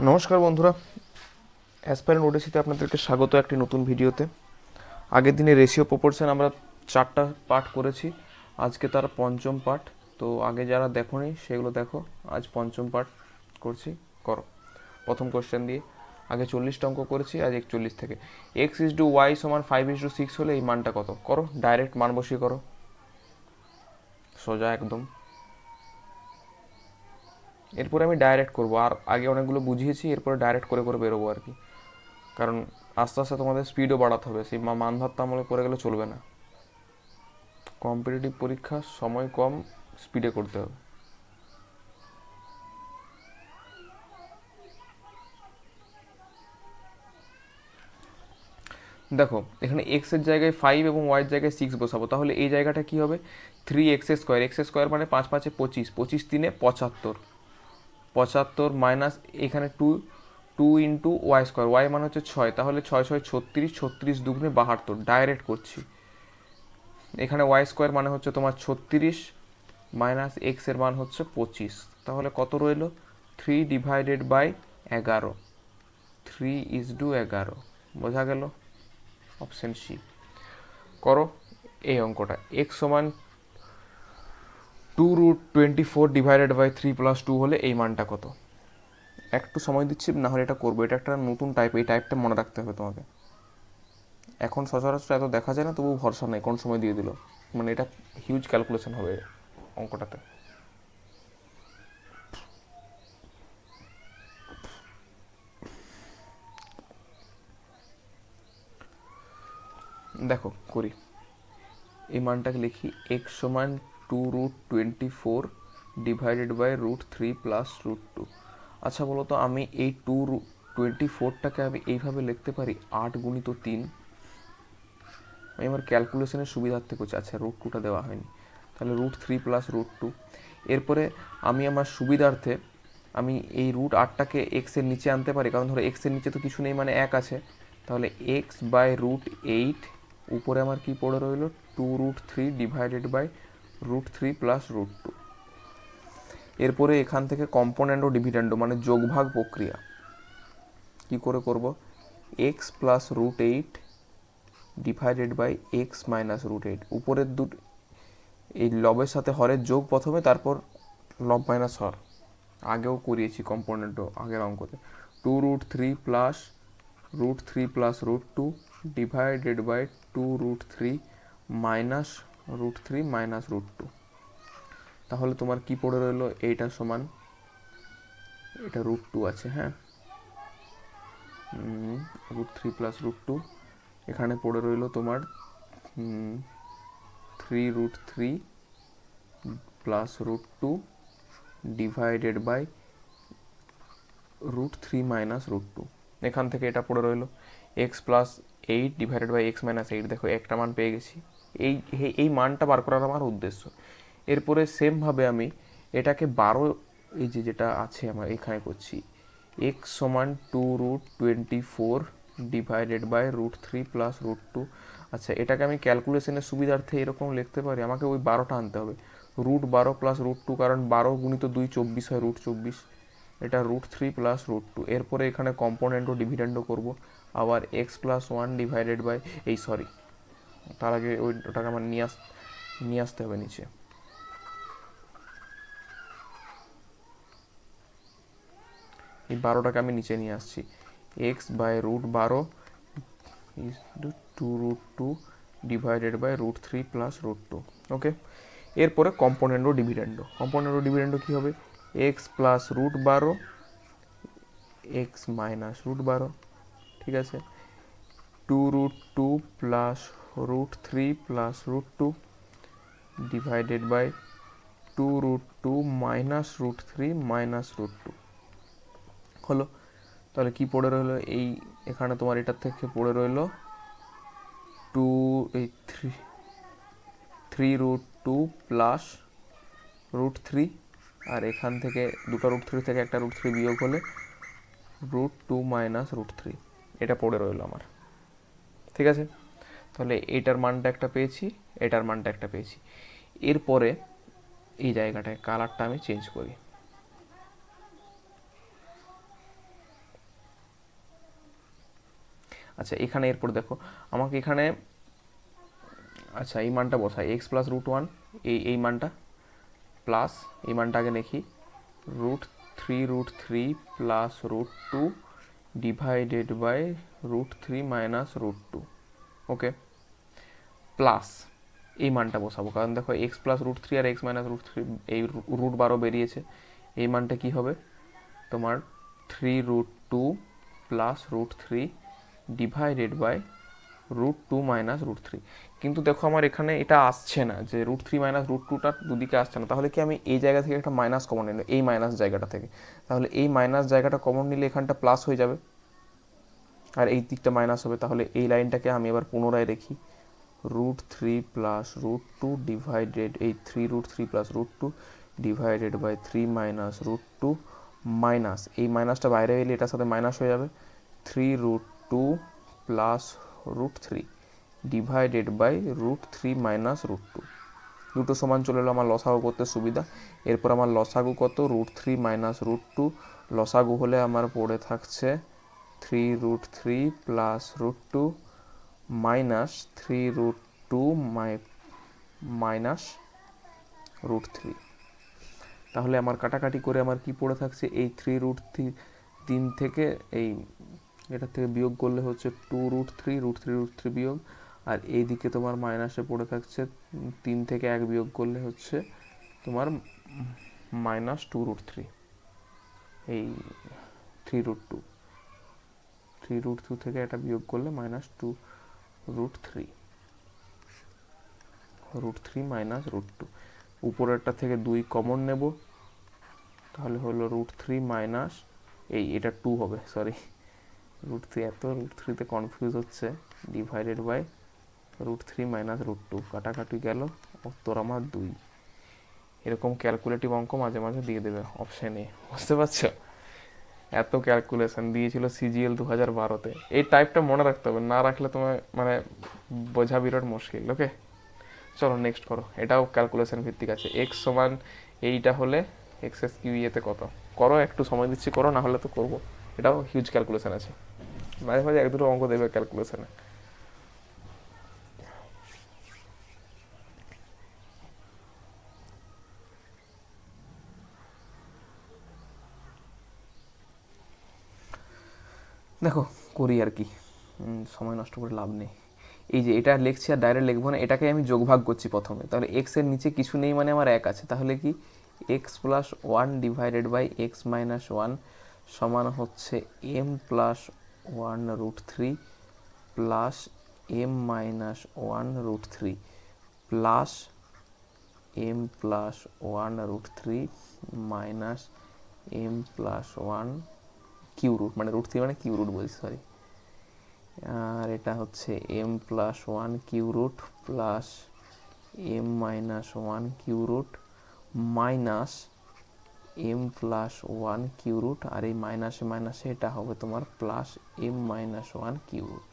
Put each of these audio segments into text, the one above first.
নমস্কার বন্ধুরা। অ্যাসপারেন্ট ওডেসিতে আপনাদেরকে স্বাগত একটি নতুন ভিডিওতে। আগের দিনে রেশিও প্রপোর্শন আমরা চারটা পার্ট করেছি। আজকে তার পঞ্চম পার্ট তো আগে যারা দেখোনি, সেগুলো দেখো। আজ পঞ্চম পার্ট করছি। করো। প্রথম কোশ্চেন দিয়ে। আগে চল্লিশটা অঙ্ক করেছি, আজ একচল্লিশ থেকে। এক্স ইস টু ওয়াই সমান ফাইভ ইস টু সিক্স হলে এই মানটা কত? করো ডাইরেক্ট মান বসিয়ে করো। সোজা একদম। এরপরে আমি ডাইরেক্ট করব। আর আগে অনেকগুলো বুঝিয়েছি, এরপরে ডাইরেক্ট করে করে বেরোবো আর কি। কারণ আস্তে আস্তে তোমাদের স্পিডও বাড়াতে হবে। সেই মান ভাবতে আমলে করে গেলে চলবে না। কম্পিটিটিভ পরীক্ষা, সময় কম স্পিডে করতে হবে। দেখো, এখানে এক্সের জায়গায় ফাইভ এবং ওয়াইয়ের জায়গায় সিক্স বসাবো। তাহলে এই জায়গাটা কি হবে? Three x square x square মানে পাঁচ পাঁচে পঁচিশ। পঁচিশ তিনে পঁচাত্তর। পঁচাত্তর মাইনাস এখানে two two into y square y মানে হচ্ছে ছয়, তাহলে ছয় ছয়, ছত্রিশ ছত্রিশ দুগুণে বাহাত্তর ডাইরেক্ট করছি। এখানে ওয়াই স্কোয়ার মানে হচ্ছে তোমার ছত্রিশ মাইনাস এক্সের মান হচ্ছে পঁচিশ, তাহলে কত রইল? থ্রি ডিভাইডেড বাই এগারো থ্রি ইজ টু এগারো, বোঝা গেল? অপশন সি করো এই অঙ্কটা এক্স সমান two root twenty four divided by three plus two হলে এই মানটা কত? একটু সময় দিচ্ছি না হলে এটা করব। এটা একটা নতুন টাইপ এই টাইপটা মনে রাখতে হবে তোমাকে। এখন সচরাচর এত দেখা যায় না তবু ভরসা নেই, কোন সময় দিয়ে দিল। মানে এটা হিউজ ক্যালকুলেশন হবে অঙ্কটাতে। দেখো, করি। এই মানটাকে লিখি এক্স সমান two root twenty four divided by root three plus root two আচ্ছা বলো তো আমি এই টু টোয়েন্টি ফোরটাকে আমি এইভাবে লিখতে পারি আট গুণিত তিন। আমি আমার ক্যালকুলেশনের সুবিধার্থে করছি। আচ্ছা রুট টুটা দেওয়া হয়নি। তাহলে root three plus root two এরপরে আমি আমার সুবিধার্থে আমি এই রুট আটটাকে এক্সের নিচে আনতে পারি। কারণ ধরো এক্সের নিচে তো কিছু নেই মানে এক আছে। তাহলে এক্স বাই রুট এইট উপরে আমার কি পড়ে রইল? Two root three divided by root three plus root two এরপরে এখান থেকে কম্পোনেন্ট ও ডিভিডেন্ডও মানে যোগভাগ প্রক্রিয়া। কি করে করব? X plus root eight divided by x minus root eight উপরের দুটো, এই লবের সাথে হরের যোগ প্রথমে, তারপর লব মাইনাস হর। আগেও করিয়েছি কম্পোনেন্টও আগের অঙ্কতে। Two root three plus root three plus root two divided by two root three minus root three minus root two তাহলে তোমার কি পড়ে রইল? এইটা সমান, এটা রুট টু আছে হ্যাঁ? Root three plus root two এখানে পড়ে রইল তোমার three root three plus root two divided by root three minus root two এখান থেকে এটা পড়ে রইল x plus eight divided by x minus eight দেখো একটা মান পেয়ে গেছি। এই এই- মানটা বার করার আমার উদ্দেশ্য। এরপরে সেমভাবে আমি এটাকে বারো, এই যে যেটা আছে আমার এখানে করছি এক্স সমান two root twenty four divided by root three plus root two আচ্ছা এটাকে আমি ক্যালকুলেশনের সুবিধার্থে এরকম লিখতে পারি, আমাকে ওই বারোটা আনতে হবে। রুট বারো প্লাস রুট টু কারণ বারো গুণিত দুই চব্বিশ হয় রুট চব্বিশ। এটা root three plus root two এরপরে এখানে কম্পোনেন্ট ও ডিভিডেন্ডও করব। আবার x plus one divided by এই সরি তার আগে ওই ওটাকে আমার নিয়ে আস, নিয়ে আসতে হবে নিচে। এই বারোটাকে আমি নিচে নিয়ে আসছি। এক্স বাই রুট বারো two root two divided by root three plus root two okay এরপরে কম্পোনেন্ট ও ডিভিডেন্ডো কম্পোনেন্ট ও ডিভিডেন্ডো কী হবে? এক্স প্লাস রুট বারো এক্স মাইনাস রুট বারো, ঠিক আছে? Two root two plus root three plus root two divided by two root two minus root three minus root two হলো? তাহলে কি পড়ে রইল? এই এখানে তোমার এটার থেকে পড়ে রইল টু এই three three root two plus root three আর এখান থেকে দুটো রুট থ্রি থেকে একটা রুট থ্রি বিয়োগ হলে root two minus root three এটা পড়ে রইল আমার। ঠিক আছে? তাহলে এটার মানটা একটা পেয়েছি, এটার মানটা একটা পেয়েছি। এরপরে এই জায়গাটায় কালারটা আমি চেঞ্জ করি। আচ্ছা এখানে এরপর দেখো, আমাকে এখানে আচ্ছা এই মানটা বসাই এক্স প্লাস রুট ওয়ান এই এই মানটা প্লাস এই মানটা আগে লিখি root three root three plus root two divided by root three minus root two okay? Plus এই মানটা বসাবো। কারণ দেখো এক্স প্লাস রুট থ্রি আর এক্স মাইনাস রুট থ্রি এই রুট বারো বেরিয়েছে। এই মানটা কি হবে? তোমার three root two plus root three divided by root two minus root three কিন্তু দেখো আমার এখানে এটা আসছে না, যে রুট থ্রি মাইনাস রুট টুটা দুদিকে আসছে না। তাহলে কি আমি এই জায়গা থেকে একটা মাইনাস কমন নিলাম? এই মাইনাস জায়গাটা থেকে। তাহলে এই মাইনাস জায়গাটা কমন নিলে এখানটা প্লাস হয়ে যাবে। আর এই দিকটা মাইনাস হবে, তাহলে এই লাইনটাকে আমি এবার পুনরায় রেখি root three plus root two divided এই three root three plus root two divided by three minus root two minus এই মাইনাসটা বাইরে এলে এটার সাথে মাইনাস হয়ে যাবে। Three root two plus root three divided by root three minus root two দুটো সমান চলে এলো, আমার লসাগু করতে সুবিধা। এরপর আমার লসাগু কত? Root three minus root two লসাগু হলে আমার পড়ে থাকছে three root three plus root two minus three root two মাই মাইনাস রুট থ্রি তাহলে আমার কাটাকাটি করে আমার কি পড়ে থাকছে? এই থ্রি রুট থ্রি তিন থেকে এই এটা থেকে বিয়োগ করলে হচ্ছে two root three root three root three বিয়োগ। আর এই দিকে তোমার মাইনাসে পড়ে থাকছে, তিন থেকে এক বিয়োগ করলে হচ্ছে তোমার মাইনাস টু রুট থ্রি এই three root two three root two থেকে এটা বিয়োগ করলে minus two root three root three minus root two উপরেরটা থেকে দুই কমন নেব, তাহলে হলো রুট থ্রি মাইনাস এই, এটা টু হবে সরি রুট থ্রি এত রুট থ্রিতে কনফিউজ হচ্ছে divided by root three minus root two কাটাকাটি গেল, উত্তর আমার দুই। এরকম ক্যালকুলেটিভ অঙ্ক মাঝে মাঝে দিয়ে দেবে অপশানে বুঝতে পারছ? এত ক্যালকুলেশন দিয়েছিল সিজিএল দু হাজার বারোতে এই টাইপটা মনে রাখতে হবে, না রাখলে তোমার মানে বোঝা বিরাট মুশকিল ওকে চলো নেক্সট করো, এটাও ক্যালকুলেশন ভিত্তিক আছে। এক্স সমান এইটা হলে এক্স এস কিউ ইয়েতে কত? করো, একটু সময় দিচ্ছি, করো, না হলে তো করব। এটাও হিউজ ক্যালকুলেশন আছে। মাঝে মাঝে এক দুটো অঙ্ক দেবে ক্যালকুলেশনে দেখো, করি আর কি। সময় নষ্ট করে লাভ নেই। এই যে এটা লিখছি আর ডাইরেক্ট লিখব না, এটাকে আমি যোগভাগ করছি প্রথমে। তাহলে এক্সের নিচে কিছু নেই মানে আমার এক আছে। তাহলে কি? X plus one divided by x minus one সমান হচ্ছে m plus one root three plus m minus one root three plus m plus one root three minus m plus one cube root মানে root three মানে cube root বলছি sorry আর এটা হচ্ছে m plus one cube root plus m minus one cube root minus m plus one cube root, আর এই মাইনাসে মাইনাসে এটা হবে তোমার plus m minus one cube root.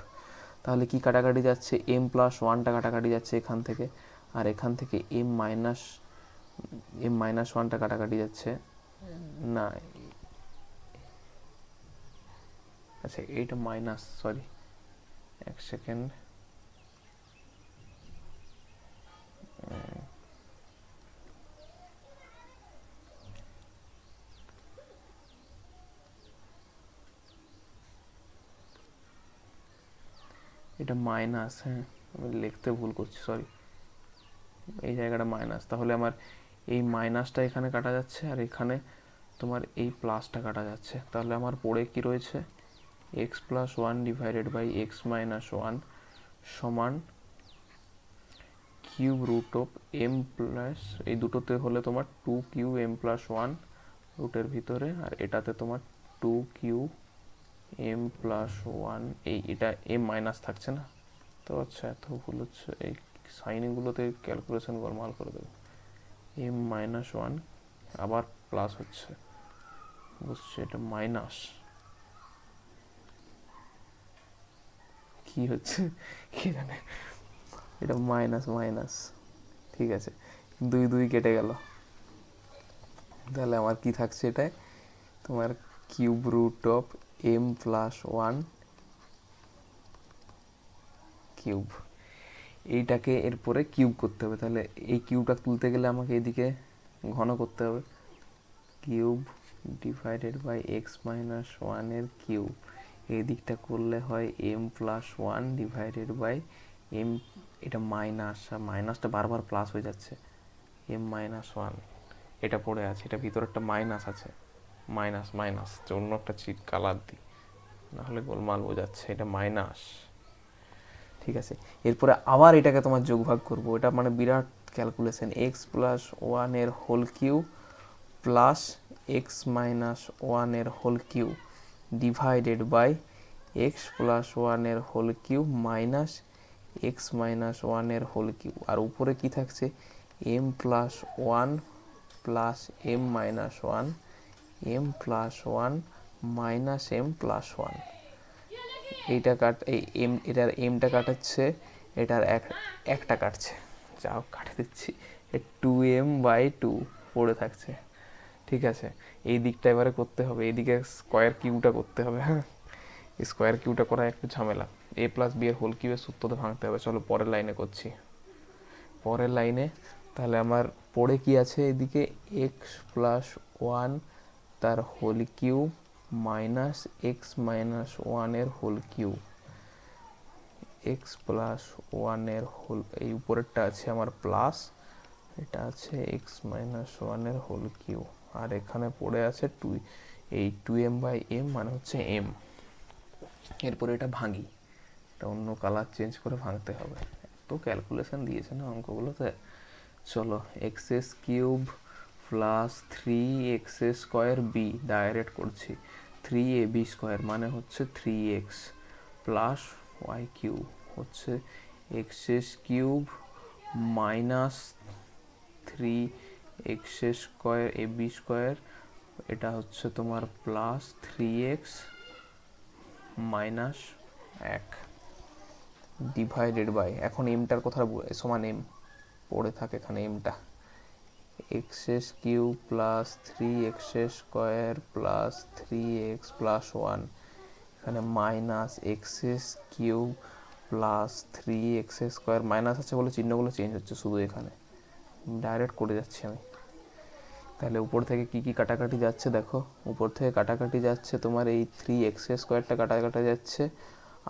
তাহলে কি কাটাকাটি যাচ্ছে? এম প্লাস ওয়ানটা কাটাকাটি যাচ্ছে এখান থেকে, আর এখান থেকে এম মাইনাস এম মাইনাস ওয়ানটা কাটাকাটি যাচ্ছে, না আচ্ছা এইটা মাইনাস সরি এক সেকেন্ড এটা মাইনাস হ্যাঁ আমি লিখতে ভুল করছি সরি এই জায়গাটা মাইনাস তাহলে আমার এই মাইনাসটা এখানে কাটা যাচ্ছে আর এখানে তোমার এই প্লাসটা কাটা যাচ্ছে। তাহলে আমার পড়ে কি রয়েছে? X plus one divided by x minus one সমান cube root of m plus এই দুটোতে হলে তোমার two cube m plus one রুটের ভিতরে, আর এটাতে তোমার two cube m plus one এই এটা এম মাইনাস থাকছে না। তো আচ্ছা এত ভুল হচ্ছে। এই সাইনগুলোতে ক্যালকুলেশন গরমাল করে দেবে। এম মাইনাস ওয়ান আবার প্লাস হচ্ছে। বুঝছে, এটা মাইনাস কি হচ্ছে? কি জানে? এটা মাইনাস মাইনাস ঠিক আছে। দুই দুই কেটে গেল। তাহলে আমার কি থাকছে এটায়? তোমার cube root of m plus one cube এইটাকে এরপরে কিউব করতে হবে। তাহলে এই কিউবটা তুলতে গেলে আমাকে এদিকে ঘন করতে হবে। Cube divided by x minus ওয়ানের কিউব এই দিকটা করলে হয় m plus one divided by m এটা মাইনাস মাইনাসটা বারবার প্লাস হয়ে যাচ্ছে। এম মাইনাস ওয়ান এটা পড়ে আছে, এটা ভিতরে একটা মাইনাস আছে মাইনাস মাইনাস অন্য একটা চিট কালার দিই। নাহলে গোলমাল বোঝাচ্ছে, এটা মাইনাস ঠিক আছে? এরপরে আবার এটাকে তোমার যোগভাগ করব। এটা মানে বিরাট ক্যালকুলেশন এক্স প্লাস ওয়ানের whole cube plus x minus ওয়ানের whole cube divided by x plus ওয়ানের whole cube minus x minus ওয়ানের হোল কিউ আর উপরে কি থাকছে? M plus one plus m minus one m plus one minus m plus one এইটা cut, এই M এটার এমটা কাটাচ্ছে, এটার এক, একটা কাটছে। যা কাটে দিচ্ছি। টু এম বাই টু পড়ে থাকছে। ঠিক আছে, এই দিকটা এবারে করতে হবে এইদিকে স্কোয়ার কিউটা করতে হবে হ্যাঁ? স্কোয়ার কিউটা করা একটু ঝামেলা। এ প্লাস বি এর হোল কিউবের সূত্রতে ভাঙতে হবে, চলো পরের লাইনে করছি। পরের লাইনে তাহলে আমার পড়ে কি আছে এদিকে? এক্স প্লাস ওয়ান তার whole cube minus x minus ওয়ানের হোল কিউ এক্স প্লাস ওয়ানের হোল এই উপরেরটা আছে আমার প্লাস এটা আছে এক্স মাইনাস ওয়ানের হোল কিউ আর এখানে পড়ে আছে টু এই টু এম বাই এম মানে হচ্ছে এম এরপরে এটা ভাঙি। এটা অন্য কালার চেঞ্জ করে ভাঙতে হবে। তো ক্যালকুলেশন দিয়েছে না অঙ্কগুলোতে। চলো x's cube plus three x square b direct করছি। থ্রি এ বি স্কোয়ার মানে হচ্ছে three x plus y cube হচ্ছে x's cube minus three x square, a b square, এটা হচ্ছে তোমার প্লাস থ্রি এক্স মাইনাস এক। ডিভাইডেড বাই এখন এমটার কথা সমান এম পড়ে থাকে এখানে এমটা x's cube plus three x square plus three x plus one. এখানে minus x's cube plus three x square, minus আছে বলে চিহ্নগুলো চেঞ্জ হচ্ছে শুধু এখানে। ডাইরেক্ট করে যাচ্ছি আমি। তাহলে উপর থেকে কি কি কাটাকাটি যাচ্ছে দেখো। উপর থেকে কাটাকাটি যাচ্ছে তোমার এই থ্রি এক্স স্কোয়ারটা কাটাকাটি যাচ্ছে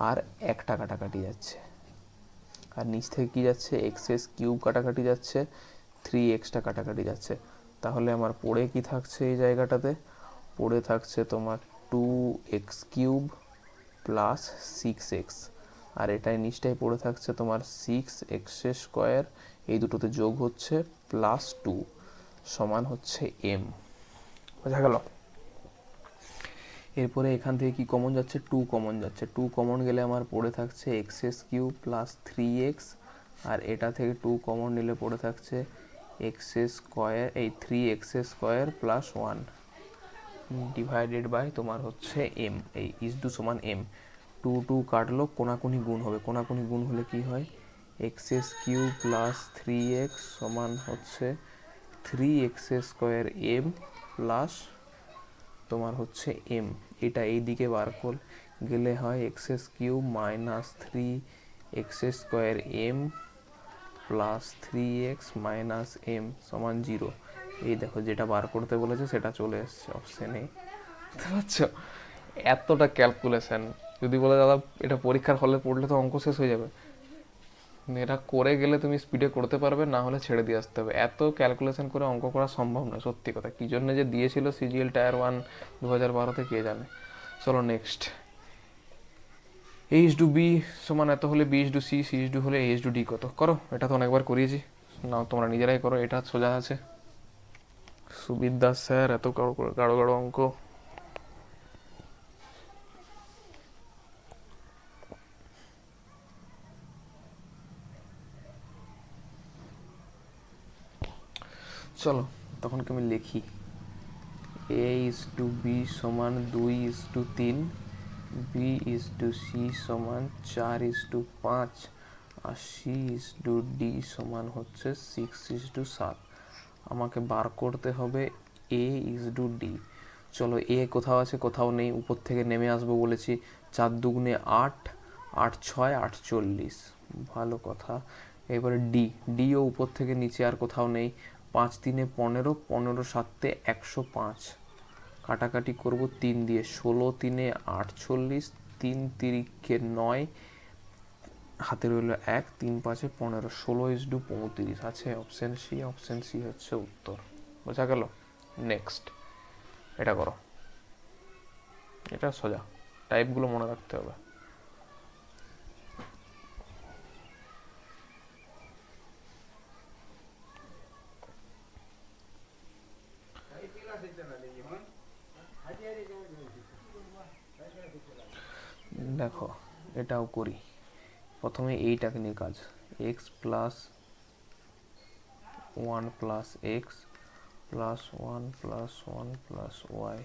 আর একটা কাটাকাটি যাচ্ছে। আর নিচ থেকে কি যাচ্ছে? এক্স এস কিউব কাটাকাটি যাচ্ছে থ্রি এক্সটা কাটাকাটি যাচ্ছে। তাহলে আমার পড়ে কি থাকছে এই জায়গাটাতে? পড়ে থাকছে তোমার two x cube plus six x আর এটাই নিচটাই পড়ে থাকছে তোমার সিক্স এক্স স্কোয়ার এই দুটোতে যোগ হচ্ছে প্লাস টু সমান হচ্ছে এম বোঝা গেল? এরপরে এখান থেকে কি কমন যাচ্ছে? টু কমন যাচ্ছে। টু কমন গেলে আমার পড়ে থাকছে x's cube plus three x আর এটা থেকে টু কমন নিলে পড়ে থাকছে এক্স স্কোয়ার এই three x's square plus one divided by তোমার হচ্ছে এম এই ইস টু সমান এম টু টু কাটলো, কোনাকুনি গুণ হবে। কোনাকুনি গুণ হলে কি হয়? X's cube plus three x সমান হচ্ছে three x square m plus তোমার হচ্ছে এম এটা এই দিকে বার কর গেলে হয় x's cube minus three x square m plus three x minus m সমান জিরো এই দেখো যেটা বার করতে বলেছে সেটা চলে এসছে অপশানে বুঝতে পারছ? এতটা ক্যালকুলেশন যদি বলে দাদা এটা পরীক্ষার হলে পড়লে তো অঙ্ক শেষ হয়ে যাবে। এটা করে গেলে তুমি স্পিডে করতে পারবে, না হলে ছেড়ে দিয়ে আসতে হবে। এত ক্যালকুলেশন করে অঙ্ক করা সম্ভব নয়, সত্যি কথা। কী জন্য যে দিয়েছিল সিজিএল টায়ার ওয়ান দু হাজার বারোতে, কে জানে? চলো নেক্সট এইচ ডু বি সমান এত হলে b to c c h to হলে এইচ ডু ডি কত? করো, এটা তো অনেকবার করিয়েছি। না তোমরা নিজেরাই করো, এটা সোজা আছে। সুবিদ দাস স্যার, এত গাঢ় গাঢ় গাঢ় অঙ্ক। চলো, তখন আমি লিখি? এ ইস টু বি সমান দুই ইস টু তিন বি ইস টু সি সমান চার ইস টু পাঁচ, আর সি ইস টু ডি সমান হচ্ছে সিক্স ইস টু সাত। আমাকে বার করতে হবে এ ইস টু ডি চলো এ কোথাও আছে, কোথাও নেই, উপর থেকে নেমে আসব বলেছি, চার দুগুণে আট আট ছয় আটচল্লিশ ভালো কথা। এবারে ডি ডিও উপর থেকে নিচে আর কোথাও নেই পাঁচ তিনে পনেরো পনেরো সাতে একশো পাঁচ। কাটাকাটি করব তিন দিয়ে ষোলো তিনে আটচল্লিশ, তিন তিরিখে নয়, হাতে রইল এক, তিন পাঁচে পনেরো, ষোলো ইস ডু পঁয়ত্রিশ। আছে অপশন সি অপশন সি হচ্ছে উত্তর। বোঝা গেল? নেক্সট এটা করো। এটা সোজা। টাইপগুলো মনে রাখতে হবে। এটাও করি। প্রথমে এইটাকে নিয়ে কাজ। X plus one plus x plus one plus one plus y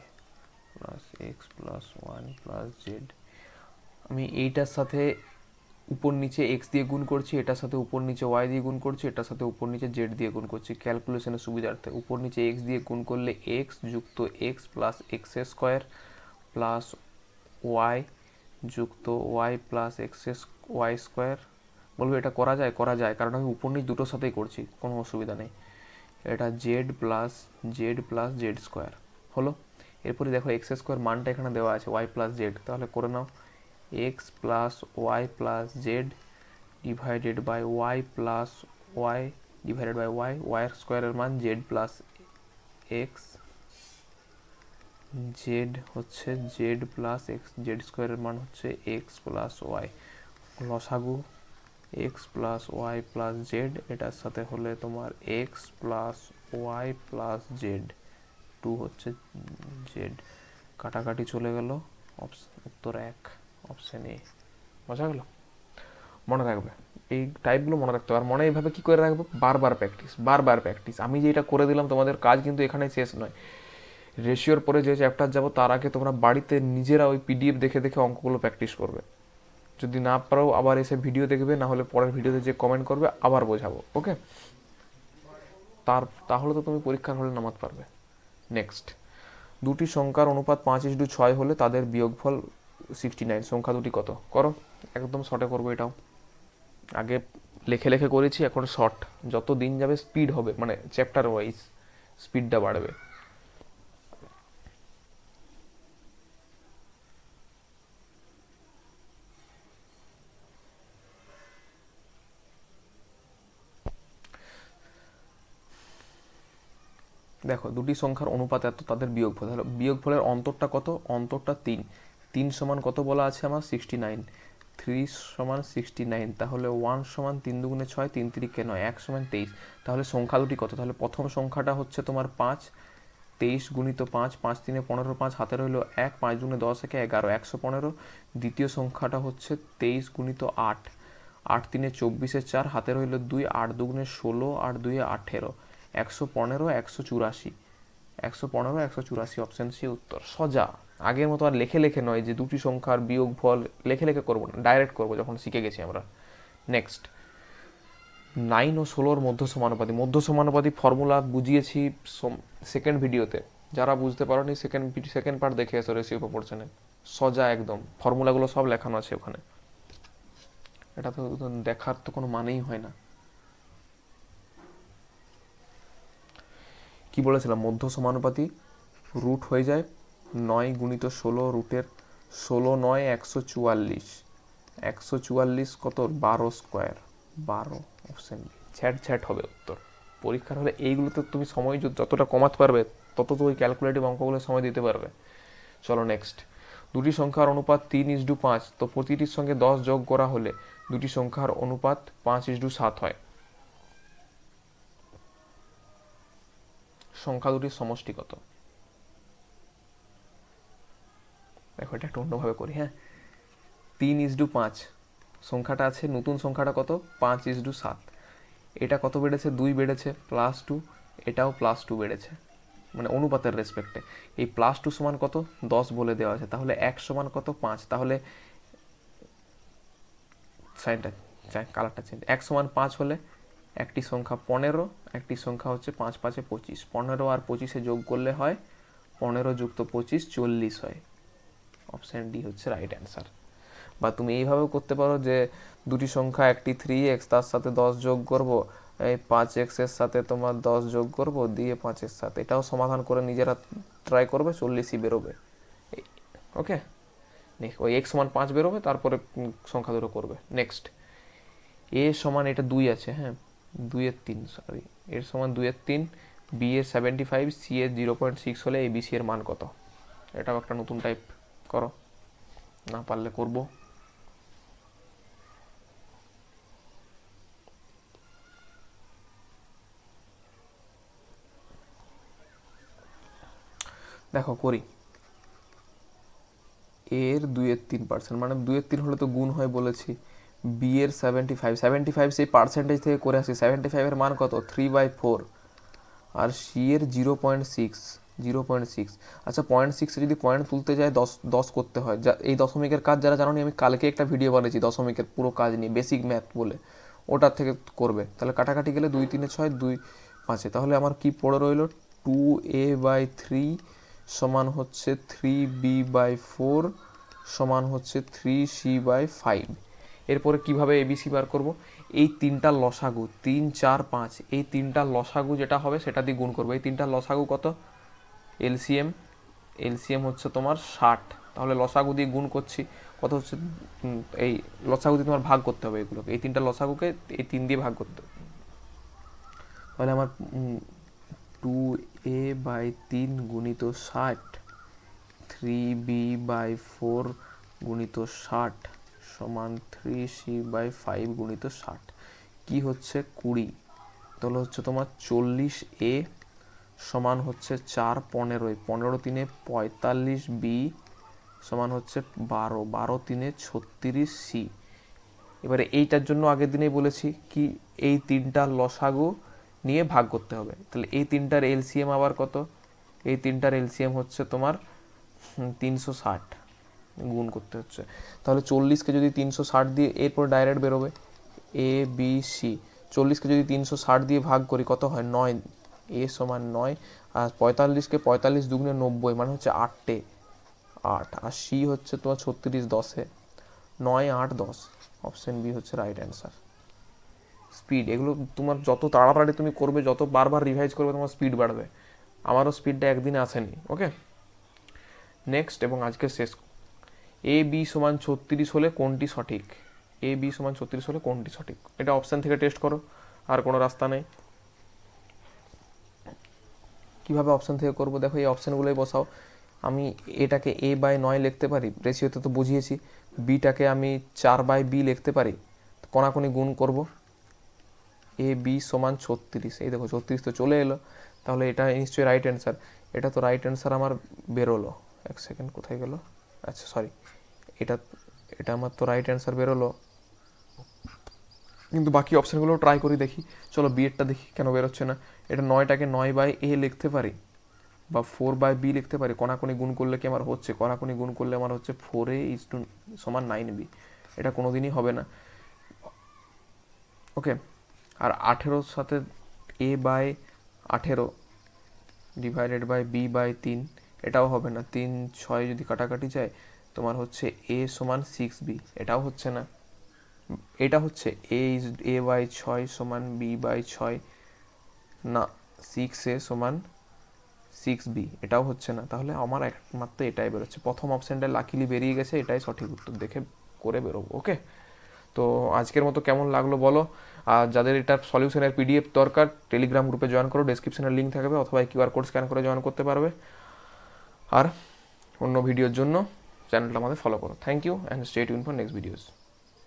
plus x plus one plus z আমি এইটার সাথে উপর নিচে এক্স দিয়ে গুণ করছি, এটার সাথে উপর নিচে ওয়াই দিয়ে গুণ করছি, এটার সাথে উপর নিচে জেড দিয়ে গুণ করছি। ক্যালকুলেশনের সুবিধার্থে উপর নিচে এক্স দিয়ে গুণ করলে এক্স যুক্ত x plus x square plus y যুক্ত y plus x y square বলব এটা করা যায় করা যায়। কারণ আমি উপর নিচ দুটোর সাথেই করছি, কোনো অসুবিধা নেই। এটা z plus z plus z square হলো? এরপরে দেখো এক্স স্কোয়ার মানটা এখানে দেওয়া আছে ওয়াই প্লাস জেড তাহলে করে নাও X plus Y plus Z divided by Y plus Y divided by Y ওয়াইয়ের স্কোয়ারের মান জেড প্লাস এক্স জেড হচ্ছে জেড প্লাস এক্স, জেড স্কোয়ারের মান হচ্ছে এক্স প্লাস ওয়াই। লসাগু X plus Y plus Z, এটার সাথে হলে তোমার X plus Y plus Z, two হচ্ছে জেড। কাটাকাটি চলে গেল উত্তর এক, অপশন এ। বোঝা গেল মনে রাখবে এই টাইপগুলো মনে রাখতে আর মনে এইভাবে কী করে রাখবে? বারবার প্র্যাকটিস বারবার প্র্যাকটিস। আমি যেটা করে দিলাম, তোমাদের কাজ কিন্তু এখানে শেষ নয়। রেশিওর পরে যে চ্যাপ্টার যাব, তার আগে তোমরা বাড়িতে নিজেরা ওই পিডিএফ দেখে দেখে অঙ্কগুলো প্র্যাকটিস করবে। যদি না পারো, আবার এসে ভিডিও দেখবে, না হলে পরের ভিডিওতে যে কমেন্ট করবে, আবার বোঝাবো ওকে তার, তাহলে তো তুমি পরীক্ষার হলে নামাতে পারবে। নেক্সট দুটি সংখ্যার অনুপাত পাঁচ ইস্টু ছয় হলে তাদের বিয়োগফল সিক্সটি নাইন সংখ্যা দুটি কত? করো। একদম শর্টে করব এটাও। আগে লেখে লেখে করেছি, এখন শর্ট যত দিন যাবে স্পিড হবে মানে চ্যাপ্টার ওয়াইজ স্পিডটা বাড়বে। দেখো, দুটি সংখ্যার অনুপাত এত, তাদের বিয়োগফল। তাহলে বিয়োগফলের অন্তরটা কত? অন্তরটা তিন। তিন সমান কত বলা আছে আমার? সিক্সটি নাইন থ্রি সমান সিক্সটি নাইন তাহলে ওয়ান সমান তিন দুগুণে ছয়, তিন তিরিকে নয়, এক সমান তেইশ। তাহলে সংখ্যা দুটি কত? তাহলে প্রথম সংখ্যাটা হচ্ছে তোমার পাঁচ। তেইশ গুণিত পাঁচ পাঁচ তিনে পনেরো, পাঁচ হাতে রইল এক, পাঁচ দুগুণে দশ, একে এগারো, একশো পনেরো। দ্বিতীয় সংখ্যাটা হচ্ছে তেইশ গুণিত আট। আট তিনে চব্বিশে চার, হাতে রইল দুই, আট দুগুণে ষোলো, আট দুই আঠেরো। একশো পনেরো, একশো চুরাশি। একশো পনেরো, একশো চুরাশি অপশান সি উত্তর। সজা। আগের মতো আর লেখে লেখে নয় যে দুটি সংখ্যার বিয়োগ ফল লেখে লেখে করব না ডাইরেক্ট করব যখন শিখে গেছি আমরা। নেক্সট নাইন ও ষোলোর মধ্য সমানুপাতি। মধ্য সমানুপাতি ফর্মুলা বুঝিয়েছি সেকেন্ড ভিডিওতে যারা বুঝতে পারোনি সেকেন্ড সেকেন্ড পার্ট দেখে এসো রেসিও প্রপোর্শনে সজা একদম। ফর্মুলাগুলো সব লেখানো আছে ওখানে। এটা তো দেখার তো কোনো মানেই হয় না। কি বলেছিলাম? মধ্য সমানুপাতি রুট হয়ে যায় নয় গুণিত ষোলো রুটের ষোলো নয় একশো চুয়াল্লিশ। একশো চুয়াল্লিশ কত? বারো স্কোয়ার বারো অপশান ছ্যাট ছ্যাট হবে উত্তর। পরীক্ষার হলে এইগুলোতে তুমি সময় যতটা কমাতে পারবে, তত তো ওই ক্যালকুলেটিভ অঙ্কগুলো সময় দিতে পারবে। চলো নেক্সট দুটি সংখ্যার অনুপাত তিন ইস ডু পাঁচ। তো প্রতিটির সঙ্গে দশ যোগ করা হলে দুটি সংখ্যার অনুপাত পাঁচ ইস ডু সাত হয়। সংখ্যা দুটির সমষ্টি কত দেখো, এটা একটু অন্যভাবে করি হ্যাঁ? তিন ইস ডু পাঁচ, সংখ্যাটা আছে, নতুন সংখ্যাটা কত? পাঁচ ইস ডু সাত। এটা কত বেড়েছে? দুই বেড়েছে, প্লাস টু, এটাও প্লাস টু বেড়েছে মানে অনুপাতের রেসপেক্টে এই প্লাস টু সমান কত? দশ বলে দেওয়া আছে, তাহলে এক সমান কত? পাঁচ। তাহলে সাইনটা কালারটা চেঞ্জ এক সমান পাঁচ হলে একটি সংখ্যা পনেরো, একটি সংখ্যা হচ্ছে পাঁচ পাঁচে পঁচিশ। পনেরো আর পঁচিশে যোগ করলে হয় পনেরো যুক্ত পঁচিশ চল্লিশ হয়। অপশান ডি হচ্ছে রাইট অ্যান্সার বা তুমি এইভাবেও করতে পারো যে দুটি সংখ্যা, একটি থ্রি এক্স তার সাথে দশ যোগ করব, এই পাঁচ এক্সের সাথে তোমার দশ যোগ করব, দিয়ে পাঁচের সাথে। এটাও সমাধান করে নিজেরা ট্রাই করবে, চল্লিশই বেরোবে। ওকে ওই এক্স সমান পাঁচ বেরোবে, তারপরে সংখ্যা দুটো করবে। নেক্সট এ সমান এটা দুই আছে হ্যাঁ? দুইয়ের তিন সরি এর সমান দুইয়ের তিন বি এর সেভেন্টি ফাইভ সি এর জিরো পয়েন্ট সিক্স হলে এ বি সি এর মান কত? এটাও একটা নতুন টাইপ করো। না পারলে করব। দেখো, করি। এর দুইয়ের তিন পার্সেন্ট মানে দুইয়ের তিন হলে তো গুণ হয় বলেছি। বি এর সেভেন্টি ফাইভ সেভেন্টি ফাইভ সেই পার্সেন্টেজ থেকে করে আসি সেভেন্টি ফাইভের মান কত? থ্রি বাই ফোর আর সি এর zero point six zero point six আচ্ছা পয়েন্ট সিক্সে যদি পয়েন্ট তুলতে যায়, দশ দশ করতে হয়। যা, এই দশমিকের কাজ যারা জানো আমি কালকে একটা ভিডিও বানিয়েছি দশমিকের পুরো কাজ নিয়ে বেসিক ম্যাথ বলে। ওটার থেকে করবে। তাহলে কাটাকাটি গেলে দুই তিনে ছয়, দুই পাঁচে। তাহলে আমার কি পড়ে রইল? টু এ বাই থ্রি সমান হচ্ছে থ্রি বি বাই ফোর সমান হচ্ছে থ্রি সি বাই ফাইভ এরপরে কীভাবে এবিসি বার করব? এই তিনটা লসাগু, তিন, চার, পাঁচ, এই তিনটা লসাগু যেটা হবে সেটা দিয়ে গুণ করব। এই তিনটা লসাগু কত? এলসিএম এলসিএম হচ্ছে তোমার ষাট। তাহলে লসাগু দিয়ে গুণ করছি, কত হচ্ছে? এই লসাগু দিয়ে তোমার ভাগ করতে হবে এগুলোকে। এই তিনটা লসাগুকে এই তিন দিয়ে ভাগ করতে হবে। তাহলে আমার টু এ বাই তিন গুণিত ষাট থ্রি বি বাই ফোর গুণিত ষাট। সমান থ্রি সি বাই ফাইভ গুণিত ষাট। কি হচ্ছে কুড়ি? তাহলে হচ্ছে তোমার চল্লিশ এ সমান হচ্ছে চার পনেরোই পনেরো তিনে পঁয়তাল্লিশ বি সমান হচ্ছে বারো। বারো তিনে ছত্রিশ সি এবারে এইটার জন্য আগের দিনেই বলেছি কি এই তিনটা লসাগু নিয়ে ভাগ করতে হবে। তাহলে এই তিনটার এলসিএম আবার কত? এই তিনটার এলসিএম হচ্ছে তোমার তিনশো ষাট। গুণ করতে হচ্ছে। তাহলে চল্লিশকে যদি তিনশো ষাট দিয়ে এরপর ডাইরেক্ট বেরোবে এ বি সি চল্লিশকে যদি তিনশো ষাট দিয়ে ভাগ করি, কত হয়? নয়। এ সমান নয়। আর পঁয়তাল্লিশকে পঁয়তাল্লিশ দুগুণে নব্বই মানে হচ্ছে আটটে আট। আর সি হচ্ছে তোমার ছত্রিশ দশে। নয়, আট, দশ। অপশন বি হচ্ছে রাইট অ্যান্সার স্পিড এগুলো তোমার যত তাড়াতাড়ি তুমি করবে, যত বারবার রিভাইজ করবে, তোমার স্পিড বাড়বে। আমারও স্পিডটা একদিনে আসেনি ওকে নেক্সট এবং আজকে শেষ এ বি সমান ছত্রিশ হলে কোনটি সঠিক? এ বি সমান ছত্রিশ হলে কোনটি সঠিক? এটা অপশান থেকে টেস্ট করো, আর কোনো রাস্তা নেই। কীভাবে অপশান থেকে করব? দেখো এই অপশানগুলোই বসাও। আমি এটাকে এ বাই নয় লিখতে পারি রেশিওতে তো বুঝিয়েছি। বিটাকে আমি চার বাই বি লিখতে পারি কোনাকুনি গুণ করব। এ বি সমান ছত্রিশ, এই দেখো ছত্রিশ তো চলে এলো। তাহলে এটা নিশ্চয়ই রাইট অ্যান্সার এটা তো রাইট অ্যান্সার আমার বেরোলো। এক সেকেন্ড কোথায় গেল? আচ্ছা সরি এটা এটা আমার তো রাইট অ্যান্সার বেরোলো। কিন্তু বাকি অপশানগুলো ট্রাই করি দেখি। চলো বিএডটা দেখি, কেন বেরোচ্ছে না? এটা নয়টাকে নয় বাই এ লিখতে পারি? বা ফোর বাই বি লিখতে পারি? কোনাকুনি গুণ করলে কি আমার হচ্ছে? কোনাকুনি গুণ করলে আমার হচ্ছে ফোর এ ইজ টু সমান নাইন বি এটা কোনো দিনই হবে না। ওকে আর আঠেরোর সাথে এ বাই আঠেরো ডিভাইডেড বাই বি বাই তিন, এটাও হবে না। তিন, ছয় যদি কাটাকাটি যায় তোমার হচ্ছে এ সমান সিক্স বি এটাও হচ্ছে না। এটা হচ্ছে এ ইজ এ বাই ছয় সমান বি বাই ছয়, না সিক্স এ সমান সিক্স বি এটাও হচ্ছে না। তাহলে আমার একমাত্র এটাই বেরোচ্ছে। প্রথম অপশানটা লাকিলি বেরিয়ে গেছে, এটাই সঠিক উত্তর দেখে করে বেরোবো ওকে তো আজকের মতো কেমন লাগল বলো? আর যাদের এটার সলিউশনের পিডিএফ দরকার টেলিগ্রাম গ্রুপে জয়েন করো ডেসক্রিপশনের লিঙ্ক থাকবে, অথবা কিউআর কোড স্ক্যান করে জয়েন করতে পারবে। আর অন্য ভিডিওর জন্য চ্যানেলটা আমাদের ফলো করো। Thank you and stay tune for next videos